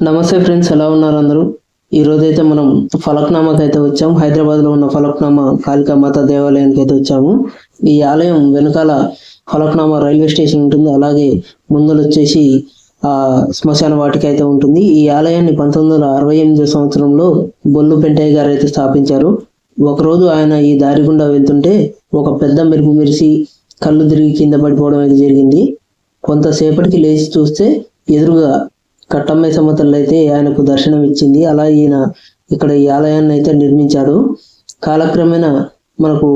నమస్తే ఫ్రెండ్స్ ఎలా ఉన్నారు అందరూ? ఈ అయితే మనం ఫలక్నామాకి అయితే వచ్చాం. హైదరాబాద్లో ఉన్న ఫలక్నామా కాళికా మాత దేవాలయానికి అయితే వచ్చాము. ఈ ఆలయం వెనకాల ఫలక్నామా రైల్వే స్టేషన్ ఉంటుంది. అలాగే ముందులు వచ్చేసి ఆ శ్మశాన వాటిక అయితే ఉంటుంది. ఈ ఆలయాన్ని పంతొమ్మిది వందల అరవై ఎనిమిది సంవత్సరంలో బొల్లు పెంటయ్య గారు అయితే స్థాపించారు. ఒకరోజు ఆయన ఈ దారి గుండా వెళ్తుంటే ఒక పెద్ద మెరుపు మెరిసి కళ్ళు తిరిగి కింద పడిపోవడం అయితే జరిగింది. కొంతసేపటికి లేచి చూస్తే ఎదురుగా కట్టమ్మ తల్లి అయితే ఆయనకు దర్శనం ఇచ్చింది అలా ఈయన ఇక్కడ ఈ ఆలయాన్ని అయితే నిర్మించాడు. కాలక్రమేణా మనకు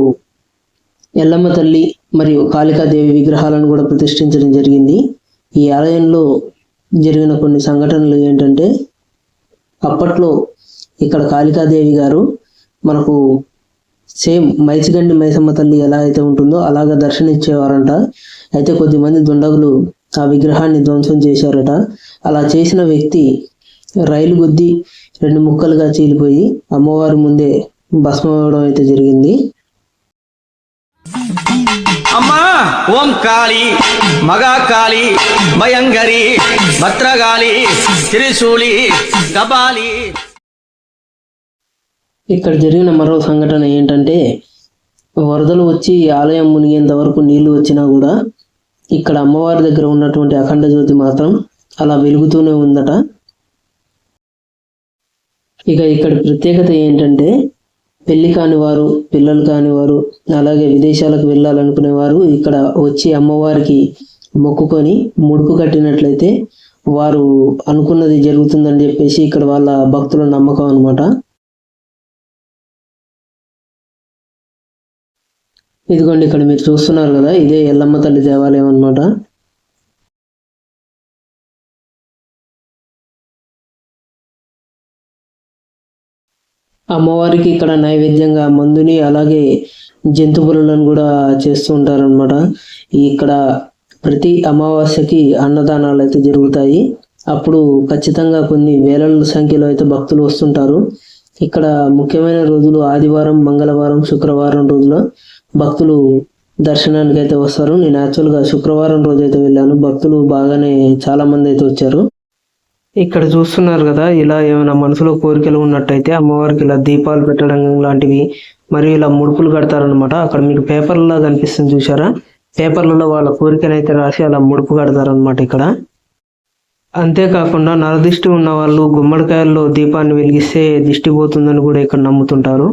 ఎల్లమ్మ తల్లి మరియు కాళికాదేవి విగ్రహాలను కూడా ప్రతిష్ఠించడం జరిగింది. ఈ ఆలయంలో జరిగిన కొన్ని సంఘటనలు ఏంటంటే అప్పట్లో ఇక్కడ కాళికాదేవి గారు మనకు సేమ్ మైసిగండి మైసమ్మ తల్లి ఎలా అయితే ఉంటుందో అలాగా దర్శనమిచ్చేవారంట. అయితే కొద్దిమంది దుండగులు ఆ విగ్రహాన్ని ధ్వంసం చేశారట. అలా చేసిన వ్యక్తి రైలు గుద్ది రెండు ముక్కలుగా చీలిపోయి అమ్మవారి ముందే భస్మం అవడం అయితే జరిగింది. అమ్మా ఓం కాళి మగా కాళి భయంకరి భద్రగాళి త్రిశూలి కపాలి. ఇక్కడ జరిగిన మరో సంఘటన ఏంటంటే వరదలు వచ్చి ఆలయం మునిగేంత వరకు నీళ్ళు వచ్చినా కూడా ఇక్కడ అమ్మవారి దగ్గర ఉన్నటువంటి అఖండ జ్యోతి మాత్రం అలా వెలుగుతూనే ఉందట. ఇక ఇక్కడ ప్రత్యేకత ఏంటంటే పెళ్ళి కాని వారు పిల్లలు కాని వారు అలాగే విదేశాలకు వెళ్ళాలనుకునే వారు ఇక్కడ వచ్చి అమ్మవారికి మొక్కుకొని ముడుపు కట్టినట్లయితే వారు అనుకున్నది జరుగుతుందని చెప్పేసి ఇక్కడ వాళ్ళ భక్తుల నమ్మకం అనమాట ఇదిగోండి ఇక్కడ మీరు చూస్తున్నారు కదా ఇదే ఎల్లమ్మ తల్లి దేవాలయం అన్నమాట. అమ్మవారికి ఇక్కడ నైవేద్యంగా మందుని అలాగే జంతువులను కూడా చేస్తూ ఉంటారనమాట ఇక్కడ ప్రతి అమావాస్యకి అన్నదానాలు అయితే జరుగుతాయి. అప్పుడు ఖచ్చితంగా కొన్ని వేల సంఖ్యలో అయితే భక్తులు వస్తుంటారు. ఇక్కడ ముఖ్యమైన రోజులు ఆదివారం మంగళవారం శుక్రవారం రోజులో. భక్తులు దర్శనానికి అయితే వస్తారు. నేను యాక్చువల్గా శుక్రవారం రోజు అయితే వెళ్ళాను. భక్తులు బాగానే చాలా మంది అయితే వచ్చారు. ఇక్కడ చూస్తున్నారు కదా ఇలా ఏమైనా మనసులో కోరికలు ఉన్నట్టయితే అమ్మవారికి ఇలా దీపాలు పెట్టడం లాంటివి మరియు ఇలా ముడుపులు కడతారనమాట అక్కడ మీకు పేపర్లలో కనిపిస్తుంది చూసారా పేపర్లలో వాళ్ళ కోరికను అయితే రాసి అలా ముడుపు కడతారనమాట ఇక్కడ. అంతేకాకుండా నరదిష్టి ఉన్న వాళ్ళు గుమ్మడికాయల్లో దీపాన్ని వెలిగిస్తే దిష్టి పోతుందని కూడా ఇక్కడ నమ్ముతుంటారు.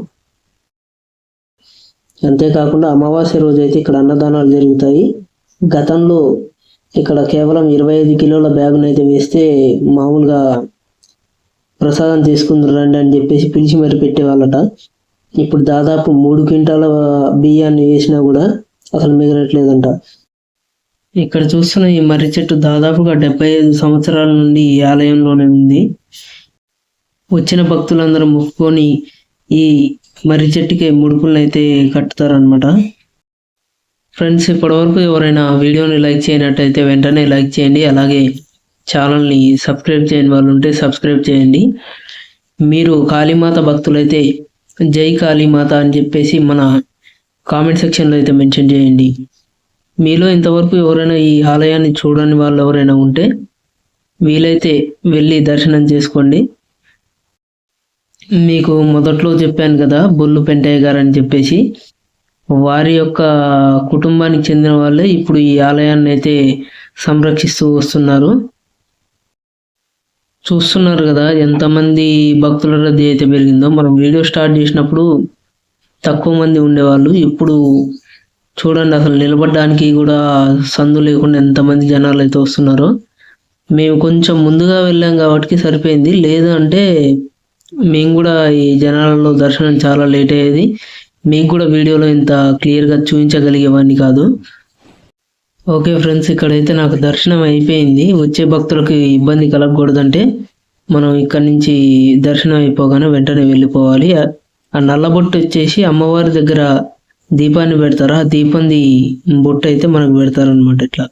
అంతేకాకుండా అమావాస్య రోజు అయితే ఇక్కడ అన్నదానాలు జరుగుతాయి. గతంలో ఇక్కడ కేవలం ఇరవై ఐదు కిలోల బ్యాగును అయితే వేస్తే మామూలుగా ప్రసాదం తీసుకుందరు రండి అని చెప్పేసి పిలిచి మరి పెట్టేవాళ్ళట. ఇప్పుడు దాదాపు మూడు క్వింటాల బియ్యాన్ని వేసినా కూడా అసలు మిగలట్లేదంట. ఇక్కడ చూస్తున్న ఈ మర్రి చెట్టు దాదాపుగా డెబ్బై ఐదు సంవత్సరాల నుండి ఈ ఆలయంలోనే ఉంది. వచ్చిన భక్తులందరూ మొక్కుకొని ఈ మర్రి చెట్టుకి ముడుపులను అయితే కట్టుతారనమాట ఫ్రెండ్స్ ఇప్పటివరకు ఎవరైనా వీడియోని లైక్ చేయనట్టయితే వెంటనే లైక్ చేయండి. అలాగే ఛానల్ని సబ్స్క్రైబ్ చేయని వాళ్ళు ఉంటే సబ్స్క్రైబ్ చేయండి. మీరు కాళీమాత భక్తులైతే జై కాళీమాత అని చెప్పేసి మన కామెంట్ సెక్షన్లో అయితే మెన్షన్ చేయండి. మీలో ఇంతవరకు ఎవరైనా ఈ ఆలయాన్ని చూడని వాళ్ళు ఎవరైనా ఉంటే వీలైతే వెళ్ళి దర్శనం చేసుకోండి. మీకు మొదట్లో చెప్పాను కదా బొల్లు పెంటయ్య గారు అని చెప్పేసి వారి యొక్క కుటుంబానికి చెందిన వాళ్ళే ఇప్పుడు ఈ ఆలయాన్ని అయితే సంరక్షిస్తూ వస్తున్నారు. చూస్తున్నారు కదా ఎంతమంది భక్తుల రద్దీ అయితే పెరిగిందో. మనం వీడియో స్టార్ట్ చేసినప్పుడు తక్కువ మంది ఉండేవాళ్ళు. ఇప్పుడు చూడండి అసలు నిలబడడానికి కూడా సందు లేకుండా ఎంతమంది జనాలు అయితే వస్తున్నారో. మేము కొంచెం ముందుగా వెళ్ళాం కాబట్టి సరిపోయింది. లేదు అంటే మేము కూడా ఈ జనాలలో దర్శనం చాలా లేట్ అయ్యేది. మీకు కూడా వీడియోలో ఇంత క్లియర్గా చూపించగలిగేవాడిని కాదు. ఓకే ఫ్రెండ్స్ ఇక్కడైతే నాకు దర్శనం అయిపోయింది. వచ్చే భక్తులకు ఇబ్బంది కలగకూడదంటే మనం ఇక్కడి నుంచి దర్శనం అయిపోగానే వెంటనే వెళ్ళిపోవాలి. ఆ- నల్ల బొట్టు వచ్చేసి అమ్మవారి దగ్గర దీపాన్ని పెడతారు. ఆ దీపంది బొట్టు అయితే మనకు పెడతారు అనమాట ఇట్లా.